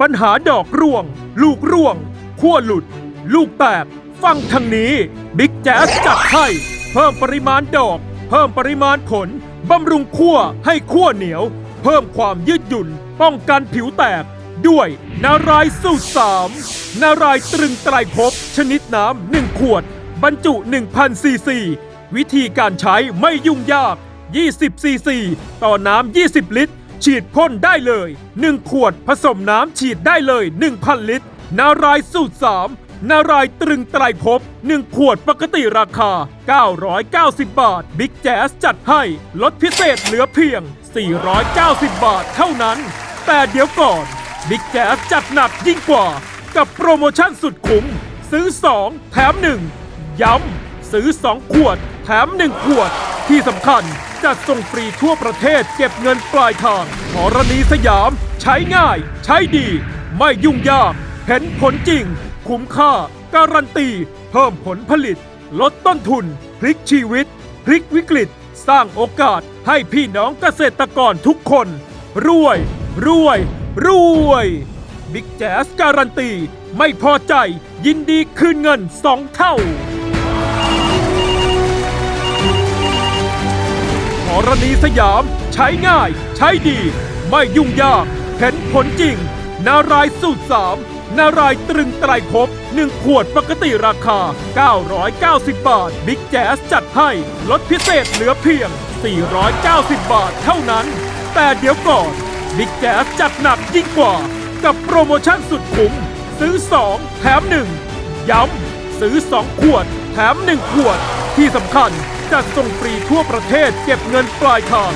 ปัญหาดอกร่วง ลูกร่วงขั้วหลุด ลูกแตกฟังทางนี้บิ๊กแจ๊สจัดให้เพิ่มปริมาณดอก เพิ่มปริมาณผลบำรุงขั้วให้ขั้วเหนียว เพิ่มความยืดหยุ่น ป้องกันผิวแตก ด้วยนารายสูตรสามนารายตรึงไตรภพชนิดน้ำหนึ่งขวด บรรจุ1,000ซีซีวิธีการใช้ไม่ยุ่งยาก 20ซีซีต่อน้ำ 20 ลิตร ฉีดพ่นได้เลย 1 ขวดผสมน้ำฉีดได้เลย 1,000 ลิตร นารายสูตร 3 นารายตรึงไตรภพ1ขวดปกติราคา 990 บาท บิ๊กแจ๊สจัดให้ลดพิเศษเหลือเพียง 490 บาทเท่านั้น แต่เดี๋ยวก่อนบิ๊กแจ๊สจัดหนักยิ่งกว่า กับโปรโมชั่นสุดคุ้มซื้อ 2 แถม 1 ย้ำซื้อ 2 ขวด แถม 1 ขวดที่สำคัญ จัดส่งฟรีทั่วประเทศเก็บเงินปลายทางธรณีสยาม ใช้ง่าย ใช้ดี ไม่ยุ่งยาก เห็นผลจริง คุ้มค่า การันตี เพิ่มผลผลิต ลดต้นทุน พลิกชีวิต พลิกวิกฤต สร้างโอกาสให้พี่น้องเกษตรกรทุกคน รวย รวย รวยบิ๊กแจ๊สการันตี ไม่พอใจ ยินดีคืนเงินสองเท่า ณีสยาม ใช้ง่าย ใช้ดี ไม่ยุ่งยาก เห็นผลจริง นารายสูตรสามนารายตรึงไตรภพ1ขวดปกติราคา 990 บาท บิ๊กแจ๊สจัดให้ ลดพิเศษเหลือเพียง 490 บาทเท่านั้น แต่เดี๋ยวก่อน บิ๊กแจ๊สจัดหนักยิ่งกว่า กับโปรโมชั่นสุดคุ้ม ซื้อ 2 แถม 1 ย้ำ ซื้อ 2 ขวด แถม 1 ขวด ที่สำคัญ จัดส่งฟรีทั่วประเทศเก็บเงินปลายทาง